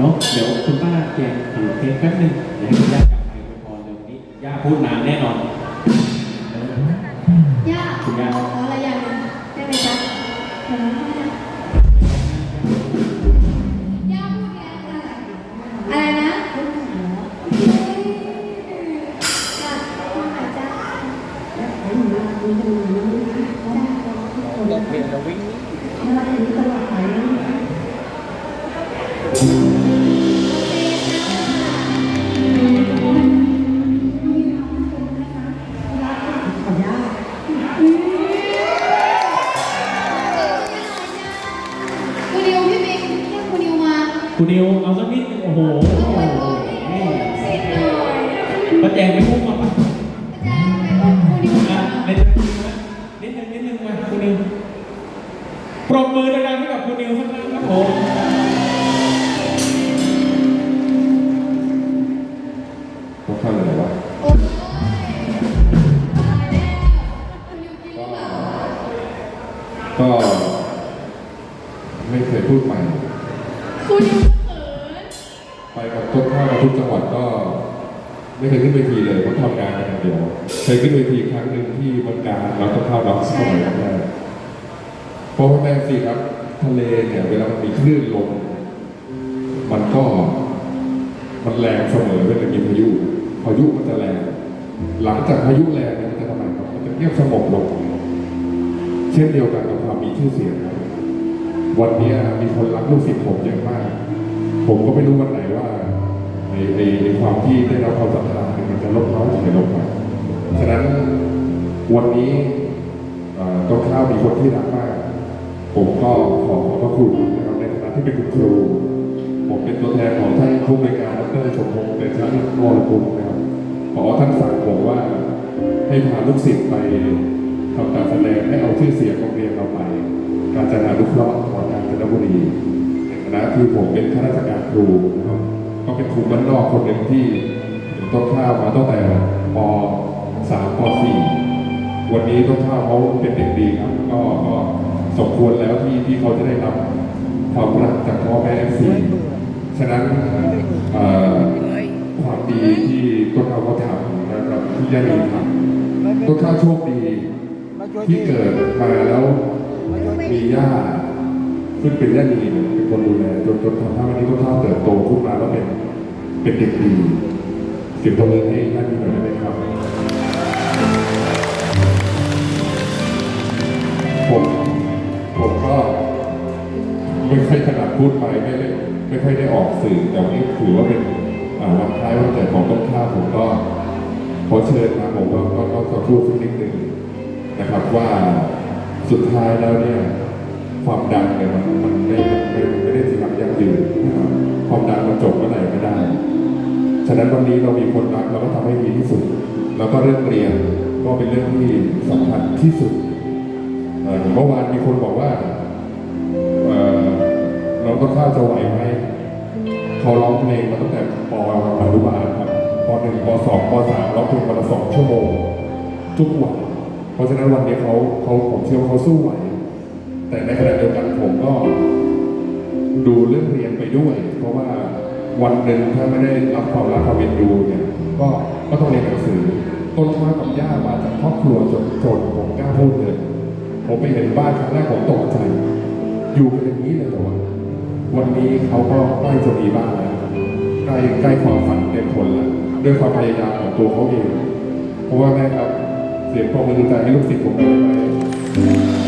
เนาะเดี๋ยวคุณป้าแจกถือเพลงแป๊บนึงเดี๋ยวให้คุณย่ากลับไปอวยพรเร็วนี้ย่าพูดนานแน่นอน นิวเอาสักนิดนึงโอ้โหต้องไปพูดให้เสร็จหน่อยป้าแจงไปพุ่งมาปะอาจารย์ไปพูดคุณนิวอะมาเล่นนิดนึงนิดนึงมาคุณนิวปรบมือดังๆให้กับคุณนิวสักครั้งครับผมต้องทำอะไรวะโอ้ยตายแล้วคุณนิวกินหรือเปล่าก็ ไม่เคยขึ้นเวทีเลยเพราะทำงานกันอย่างเดียวเคยขึ้นเวทีครั้งหนึ่งที่บรรการเราต้นข้าวรับสมัยแรกเพราะว่าแม่สิครับทะเลเนี่ยเวลามันมีคลื่นลมมันก็มันแรงเสมอเวลามีพายุพายุมันจะแรง หลังจากพายุแรงเนี่ยมันจะทำไมครับมันจะเงียบสงบลงเช่นเดียวกันกับความมีชื่อเสียงครับวันเนี้ยมีคนรักลูกศิษย์ผมเยอะมาก ผมก็ไม่รู้วันไหนว่า ไอ้ไอ้ไอ้ความที่ได้รับความศรัทธาเนี่ยมันจะลดน้อยหรือลดไปฉะนั้นวันนี้เอ่อต้นข้าวมีคนที่รักมาก ผมก็ขอขอบพระคุณนะครับในฐานะที่เป็นคุณครู ผมเป็นตัวแทนของท่านผู้บริการดรสมพงษ์เดชะวรกุลนะครับขอท่านสั่งผมว่าให้พาลูกศิษย์ไปทำการแสดงให้เอาชื่อเสียงโรงเรียนเราไป การจนานุเคราะห์จังหวัดกาญจนบุรีในฐานะที่ผมเป็นข้าราชการครูนะครับ ก็เป็นครูบ้านนอกคนหนึ่งที่ต้นข้าวมาตั้งแต่ป .3 ป .4 วันนี้ต้นข้าวเขาเป็นเด็กดีครับ ก็ก็สมควรแล้วที่ที่เขาจะได้รับความรักจากพ่อแม่สีฉะนั้นความดีที่ต้นข้าวเขาทำนะครับที่ยานีทำต้นข้าวโชคดีที่เกิดมาแล้วมาช่วยมีย่า ซึ่งเป็นย่าดีเนี่ยเป็นคนดูแลจนจนทำให้วันนี้ต้นข้าวเติบโตขึ้นมาแล้วเป็นเป็นเด็กดีเสียงตบมือให้ย่าดีหน่อยได้ไหมครับผมผมก็ไม่ค่อยถนัดพูดไปไม่ได้ไม่ค่อยได้ออกสื่อแต่วันนี้ถือว่าเป็นวันคล้ายวันเกิดของต้นข้าวผมก็ขอเชิญมาผมก็ก็ก็จะพูดสักนิดหนึ่งนะครับว่าสุดท้ายแล้วเนี่ย ความดังเนี่ยมันมันไม่ไม่ไม่ได้ที่ทำยั่งยืนความดังมันจบเมื่อไหร่ก็ได้ ฉะนั้นวันนี้เรามีคนรักเราก็ทำให้ดีที่สุด แล้วก็เรื่องเรียนก็เป็นเรื่องที่สำคัญที่สุดเมื่อวานมีคนบอกว่าเอ่อเราต้องข้าวจะไหวไหมเขาร้องเพลงมาตั้งแต่ปอนุบาลครับปหนึ่งปสองปสามร้องเพลงวันละสองชั่วโมงทุกวันเพราะฉะนั้นวันนี้เขาเขาผมเชื่อว่าเขาสู้ไหว แต่ในขณะเดียวกันผมก็ดูเรื่องเรียนไปด้วย เพราะว่าวันหนึ่งถ้าไม่ได้รับความรักความเอ็นดูเนี่ยก็ก็ต้องเรียนหนังสือต้นข้ากับย่ามาจากครอบครัวจนจนผมกล้าพูดเลยผมไปเห็นบ้านครั้งแรกผมตกใจ อยู่กันอย่างนี้เลยเหรอวะวันนี้เขาก็ใกล้จะมีบ้านแล้วใกล้ใกล้ความฝันเต็มผลแล้วด้วยความพยายามของตัวเขาเองเพราะว่าแม่ครับเสียงปรบมือใจให้ลูกศิษย์ผมได้ไห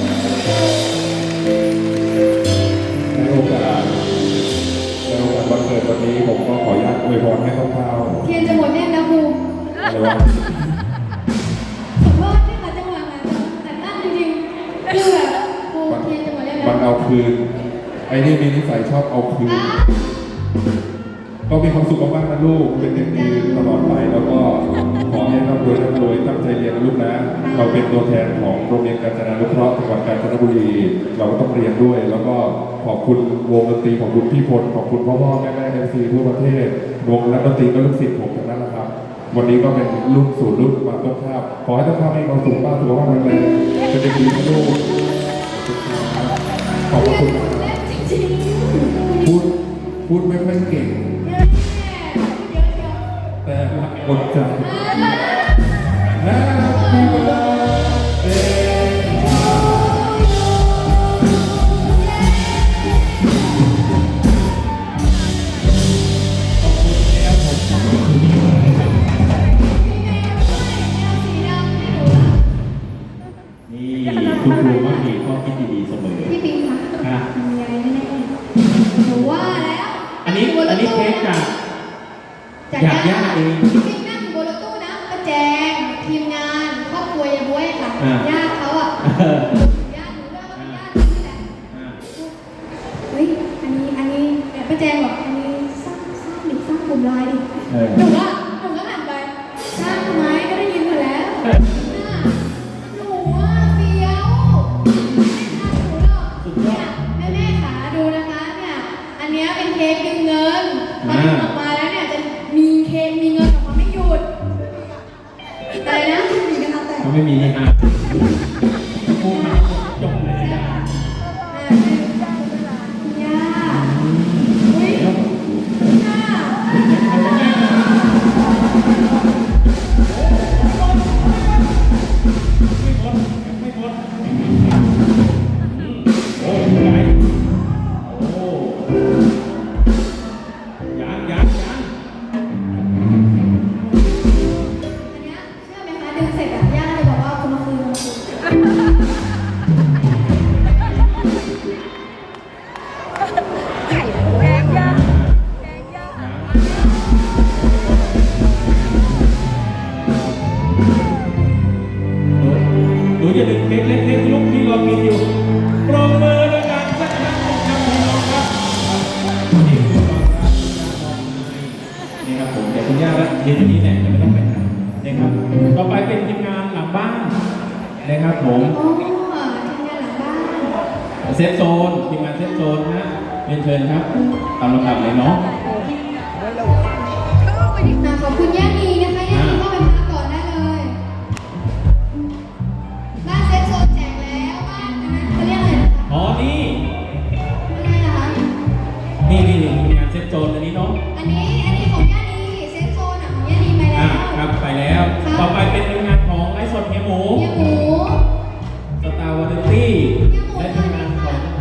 โอกาสในโอกาสวันเกิดวันนี้ผมก็ขออนุญาตอวยพรให้คร่าวเทียนจะหมดแน่นะครูๆอะไรวะขอโทษที่ขัดจังหวะงานแต่ตั้งจริงๆคือแบบครูเทียนจะหมดแน่นะมันเอาคืน ไอ้นี่มีนิสัยชอบเอาคืน อะ ก็มีความสุขมากๆนะลูก เป็นเด็กดีตลอดไปแล้วก็ขอให้ร่ำรวยร่ำรวยตั้งใจเรียนนะลูกนะ เราเป็นตัวแทนของโรงเรียนกาญจนานุเคราะห์จังหวัดกาญจนบุรี เราก็ต้องเรียนด้วย แล้วก็ขอบคุณวงดนตรีของคุณพี่พลขอบคุณพ่อพ่อแม่แม่เอฟซีทั่วประเทศวงและดนตรีก็ลูกศิษย์ผมทั้งนั้นนะครับ วันนี้ก็เป็นรุ่นสู่รุ่นมาต้นข้าวขอให้ต้นข้าวมีความสุขมากสุขภาพแข็งแรงเป็นเด็กดีนะลูกขอบพระคุณมากเล่นจริงพูดพูพูดไม่ค่อยเก่ง แอ่า ญาติเขาอะเออญาติหนูด้วยญาตินี่แหละอ่าเฮ้ยอันนี้อันนี้แต่ป้าแจงบอกอันนี้สร้างสร้างดิสร้างกลุ่มไลน์ดิเออ หนูว่าหนูก็หันไปสร้างทำไมก็ได้ยินหมดแล้วน่ะหนูว่าเฟี้ยวไม่ทำหนูหรอกเนี่ยแม่แม่ขาดูนะคะเนี่ยอันเนี้ยเป็นเค้กดึงเงินพอดึงออกมาแล้วเนี่ยจะมีเค้กมีเงินออกมาไม่หยุด อะไรนะ มีกระทะแตกเขาไม่มีนะครับ อย่าดึงเค้กเล็กๆลูกที่เรากินอยู่ปรบมือด้วยกันสักครั้งหนึ่งครับพี่น้องครับนี่คือความรักที่ย่ามอบให้นี่ครับผมเดี๋ยวคุณย่าก็ยืนอยู่นี่แหละไม่ต้องไปไหนนะครับต่อไปเป็นทีมงานหลังบ้านนะครับผมอ๋อทีมงานหลังบ้านเซฟโซนทีมงานเซฟโซนนะเรียนเชิญครับตามลำดับเลยเนาะอ่าขอบคุณย่านี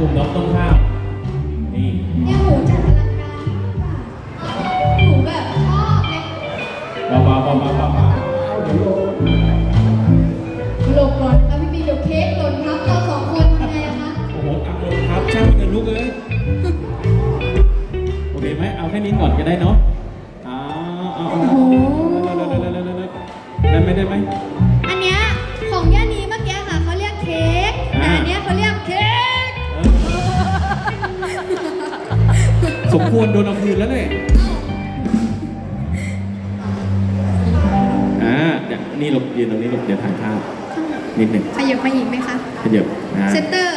ลุ่มน้องต้นข้าวนี่เฮียหมูจัดอลังการมากหนูแบบชอบเลยเบาเบาเบาเบาเบาเบาหลบก่อนนะคะพี่ปีเดี๋ยวเค้กหล่นทับเราสองคนทำไงอะคะโอ้โหตังลงครับช่างมันเถอะลูกเอ้ยโอเคไหมเอาแค่นี้ก่อนก็ได้เนาะ สมควรโดนเอาคืนแล้วเนี่ยอ่าเดี๋ยวนี่หลบยืนตรงนี้หลบเดี๋ยวทานข้าวนิดหนึ่งขยับมาอีกไหมคะขยับนะ เซนเตอร์